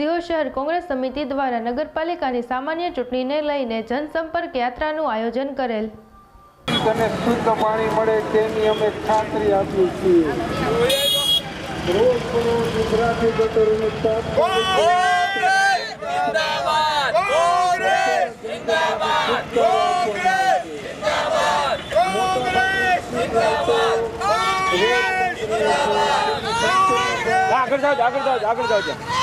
સિયોર શહેર કોંગ્રેસ સમિતિ દ્વારા નગરપાલિકાની સામાન્ય ચૂંટણીને લઈને જનસંપર્ક યાત્રાનું આયોજન કરેલ. અને શુદ્ધ પાણી મળે તેની અમે ખાતરી આપીએ છીએ. રોજ બરોજ ગુજરાતી ગટરોનું આગળ જાઓ આગળ જાઓ આગળ જાઓ.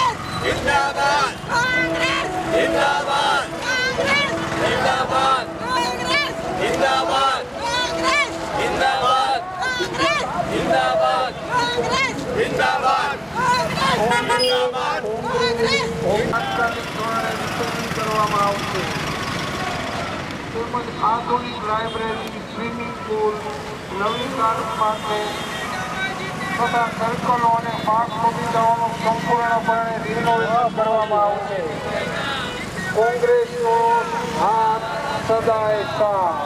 તાત્કાલિક ધોરણે વિતરણ કરવામાં આવશે તેમજ આધુનિક લાઇબ્રેરી સ્વિમિંગ પુલ નવી કાર માટે તથા સર્કલો અને પાક બગીચાઓનું સંપૂર્ણપણે રિનોવેશન કરવામાં આવશે કોંગ્રેસનો હાથ સદાય સાથ.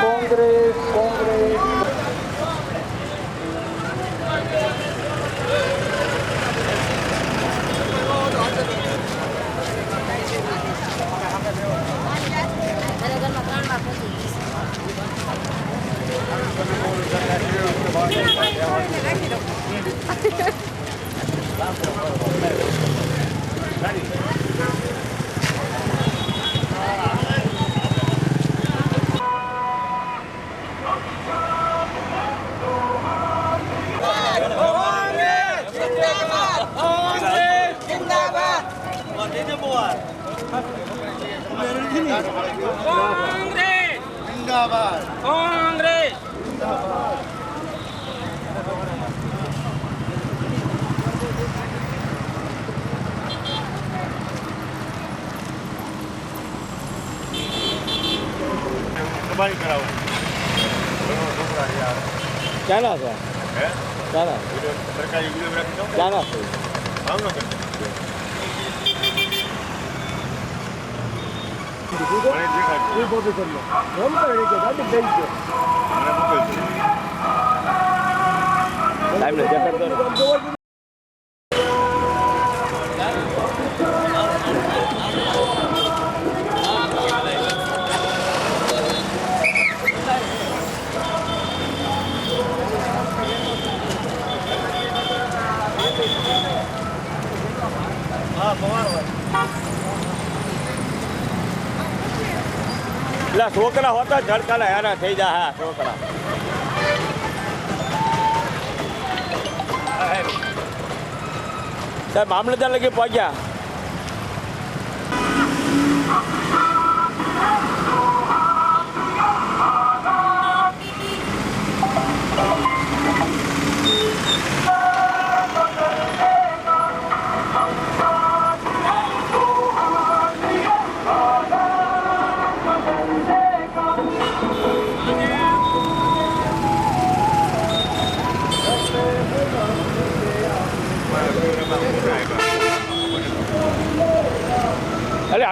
કોંગ્રેસ કોંગ્રેસ. કોંગ્રેસ જિંદાબાદ કોંગ્રેસ જિંદાબાદ છોકરા યાર ક્યાં છે હે ક્યાંના વીડિયો સરકારી વીડિયો રાખી દો ક્યાંના છે ભાવનગર મને દેખાડજો મને મોકલજો સાહેબ ને ચેક કરતો એટલે છોકરા હોતા ઝડકાના હેરા થઈ જાય હા છોકરા. સાહેબ મામલતદાર લગી પહોંચ્યા.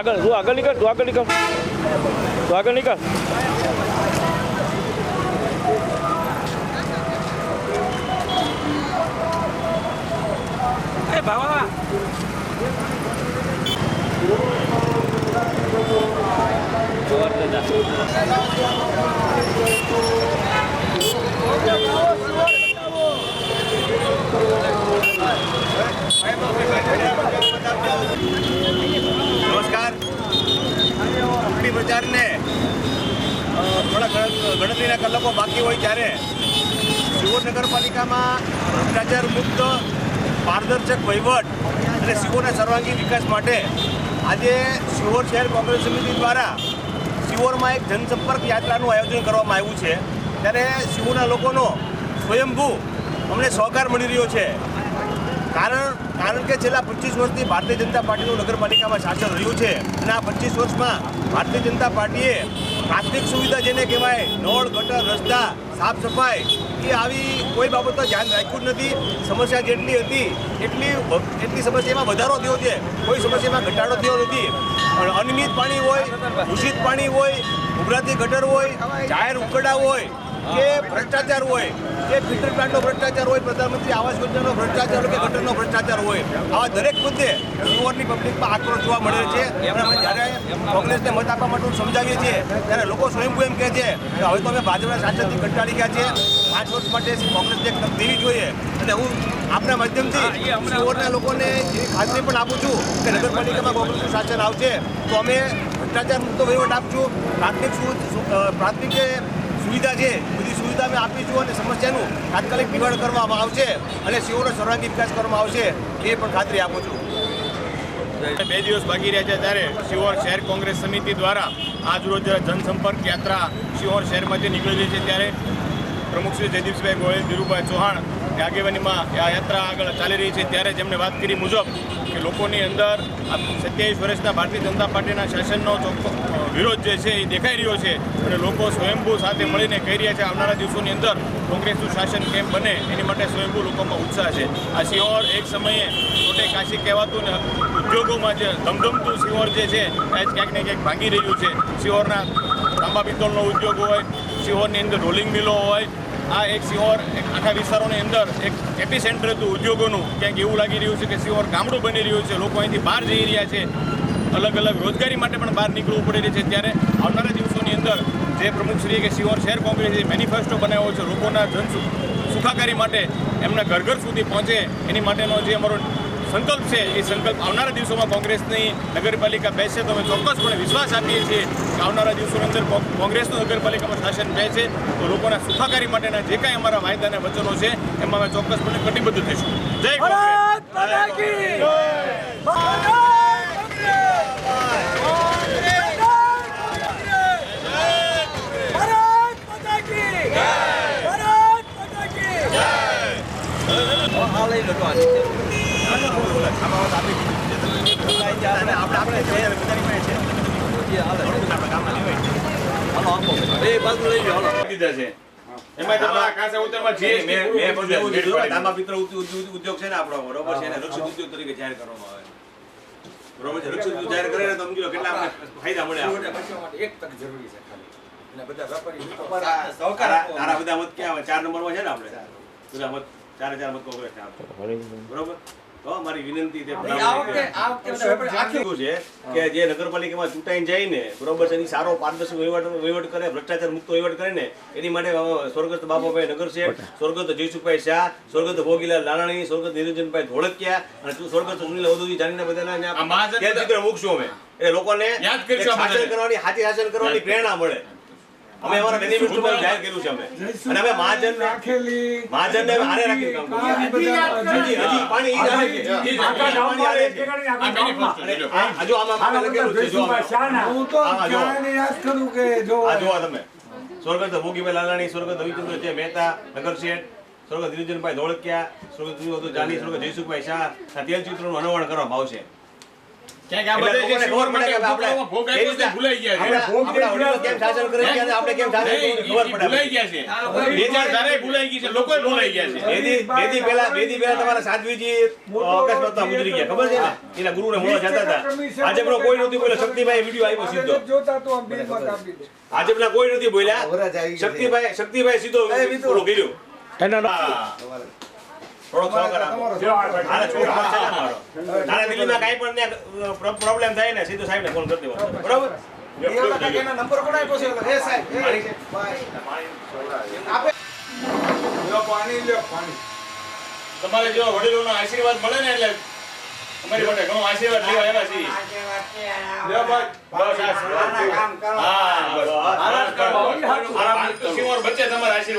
આગળ તું આગળ નીકળ તું આગળ નીકળ. તું આગળ નીકળ. ચૂંટણી થોડા ગણ- ગણતરીના કલાકો બાકી હોય ત્યારે સિવોર નગરપાલિકામાં ભ્રષ્ટાચાર મુક્ત, પારદર્શક વહીવટ અને શિવોરના સર્વાંગી વિકાસ માટે આજે શિવોર શહેર કોંગ્રેસ સમિતિ દ્વારા શિવોરમાં એક જનસંપર્ક યાત્રાનું આયોજન કરવામાં આવ્યું છે. ત્યારે શિવોરના લોકોનો સ્વયંભૂ અમને સહકાર મળી રહ્યો છે. કારણ કારણ કે છેલ્લા પચીસ વર્ષથી ભારતીય જનતા પાર્ટીનું નગરપાલિકામાં શાસન રહ્યું છે. અને આ પચીસ વર્ષમાં ભારતીય જનતા પાર્ટીએ પ્રાથમિક સુવિધા જેને કહેવાય, નળ, ગટર, રસ્તા, સાફ સફાઈ, એ આવી કોઈ બાબતો ધ્યાન રાખ્યું જ નથી. સમસ્યા જેટલી હતી, એટલી એટલી સમસ્યામાં વધારો થયો છે. કોઈ સમસ્યામાં ઘટાડો થયો નથી. અનિયમિત પાણી હોય, દૂષિત પાણી હોય, ઉભરાતી ગટર હોય, જાહેર ઉકડા હોય કે ભ્રષ્ટાચાર હોય કે ફિલ્ટર પ્લાન્ટનો ભ્રષ્ટાચાર હોય પ્રધાનમંત્રી આવાસ યોજનાનો ભ્રષ્ટાચાર હોય કે ગટરનો ભ્રષ્ટાચાર હોય આવા દરેક મુદ્દે સુવર્ણની પબ્લિકમાં આક્રોશ જોવા મળે છે. અને અમે જ્યારે કોંગ્રેસને મત આપવા માટે સમજાવીએ છીએ ત્યારે લોકો સ્વયંભૂ એમ કહે છે કે હવે તો અમે ભાજપના શાસનથી કંટાળી ગયા છે પાંચ વર્ષ માટે કોંગ્રેસને દેવી જોઈએ. અને હું આપના માધ્યમથી સુવર્ણના લોકોને એ ખાતરી પણ આપું છું કે નગરપાલિકામાં કોંગ્રેસનું શાસન આવશે તો અમે ભ્રષ્ટાચાર મુક્ત વહીવટ આપશું. પ્રાથમિક પ્રાથમિક સુવિધા છે, બધી સુવિધા અમે આપીશું અને સમસ્યાનું તાત્કાલિક નિવારણ કરવામાં આવશે અને સેવાનો સર્વાંગી વિકાસ કરવામાં આવશે, એ પણ ખાતરી આપું છું. બે દિવસ બાકી રહ્યા છે ત્યારે સિહોર શહેર કોંગ્રેસ સમિતિ દ્વારા આજરોજ જનસંપર્ક યાત્રા સિહોર શહેરમાંથી નીકળેલી છે ત્યારે પ્રમુખ શ્રી જયદીપભાઈ ગોયલ ધીરુભાઈ ચૌહાણ આગેવાનીમાં આ યાત્રા આગળ ચાલી રહી છે. ત્યારે જેમણે વાત કરી મુજબ કે લોકોની અંદર સત્યાવીસ વર્ષના ભારતીય જનતા પાર્ટીના શાસનનો ચોખ્ખો વિરોધ જે છે એ દેખાઈ રહ્યો છે અને લોકો સ્વયંભૂ સાથે મળીને કહી રહ્યા છે આવનારા દિવસોની અંદર કોંગ્રેસનું શાસન કેમ બને એની માટે સ્વયંભૂ લોકોમાં ઉત્સાહ છે. આ સિહોર એક સમયે છોટે કાશી કહેવાતું ને ઉદ્યોગોમાં જે ધમધમતું સિહોર જે છે, એ ક્યાંક ને ક્યાંક ભાંગી રહ્યું છે. સિહોરના તાંબા પિત્તળનો ઉદ્યોગ હોય, સિહોરની અંદર રોલિંગ મિલો હોય, આ એક સિહોર એક આખા વિસ્તારોની અંદર એક એપી સેન્ટર હતું ઉદ્યોગોનું. ક્યાંક એવું લાગી રહ્યું છે કે સિહોર ગામડું બની રહ્યું છે. લોકો અહીંથી બહાર જઈ રહ્યા છે. અલગ અલગ રોજગારી માટે પણ બહાર નીકળવું પડી રહ્યું છે. ત્યારે આવનારા દિવસોની અંદર જે પ્રમુખશ્રીએ કે સિહોર શહેર કોંગ્રેસે મેનિફેસ્ટો બનાવ્યો છે લોકોના જન સુખાકારી માટે એમના ઘર ઘર સુધી પહોંચે એની માટેનો જે અમારો સંકલ્પ છે એ સંકલ્પ આવનારા દિવસોમાં કોંગ્રેસની નગરપાલિકા બેસે તો અમે ચોક્કસપણે વિશ્વાસ આપીએ છીએ કે આવનારા દિવસોની અંદર કોંગ્રેસનું નગરપાલિકામાં શાસન બેસે તો લોકોના સુખાકારી માટેના જે કાંઈ અમારા વાયદા અને વચનો છે એમાં અમે ચોક્કસપણે કટિબદ્ધ થઈશું. જય કોંગ્રેસ દીધા છે એમાં તમારા ખાસા ઉત્તરમાં GST મેં પૂરું મેં પણ એવું દીધું. તાંબા પિત્તળ ઉદ્યોગ છે. ને આપણો. બરોબર છે રક્ષિત ઉદ્યોગ તરીકે જાહેર કરવામાં આવે બરોબર છે? રક્ષિત ઉદ્યોગ જાહેર કરે ને તો સમજો કેટલા ફાયદા મળે આપણને. તારા તારા બધા મત ક્યાં ચાર નંબરમાં છે ને આપણે? બધા મત ચારે ચાર મત કોંગ્રેસ બરોબર? તો મારી વિનંતી છે કે જે નગરપાલિકામાં ચૂંટાઈને જાય ને બરોબર છે એની સારો પારદર્શક વહીવટ વહીવટ કરે ભ્રષ્ટાચાર મુક્ત વહીવટ કરે ને એની માટે સ્વર્ગસ્થ બાબાભાઈ નગર શેઠ સ્વર્ગસ્થ જયસુખભાઈ શાહ સ્વર્ગસ્થ ભોગીલાલ લાલાણી સ્વર્ગસ્થ નિરંજનભાઈ ધોળકિયા અને સ્વર્ગસ્થ સુનિલ અવધૂતી જાણીને બધાના મૂકશું અમે. એટલે લોકોને શાસન કરવાની હાથી શાસન કરવાની પ્રેરણા મળે. અમે અમારા મેનિફેસ્ટોમાં જાહેર કર્યું છે અમે અને અમે મહાજન મહાજનને આને રાખીને કામ કરીએ. હજી હજી પાણી ઈ જ આવે છે. ઈ જ પાણી આવે છે. આ manifesto અને જોજો. આ આ જો આમાં આમાં લખેલું છે જો હું તો આમાં યાદ કરું કે જો આ જો તમે. સ્વર્ગસ્થ ભોગીભાઈ લાલાણી સ્વર્ગસ્થ રવિચંદ્ર જે મહેતા નગર શેઠ સ્વર્ગસ્થ નિરંજનભાઈ ધોળકિયા સ્વર્ગસ્થ જાની સ્વર્ગસ્થ જયસુખભાઈ શાહ આ તેલ ચિત્રનું અનાવરણ કરવામાં આવશે તમારા સાધ્વીજી અકસ્માતમાં ગુજરી ગયા. ખબર છે ને? એના ગુરુને મળવા જતા હતા. ભાજપનો કોઈ નથી બોલ્યો. શક્તિભાઈ વીડિયો આવ્યો સીધો. આજે ભાજપના કોઈ નથી બોલ્યા. શક્તિભાઈ શક્તિભાઈ સીધો કર્યું. થોડોક દિલ્હીમાં કાંઈ પણ પ્રોબ્લેમ થાય ને સીધો સાહેબને ફોન કરી દેવાનો બરોબર પાણી પાણી તમારે જેવા વડીલોનો આશીર્વાદ મળે ને એટલે અમારી માટે ઘણો આશીર્વાદ લેવા આવ્યા છીએ લે ભાઈ બસ આ હા બસ. આરામ કરો. સિંહોર બચ્ચે તમારા આશીર્વાદ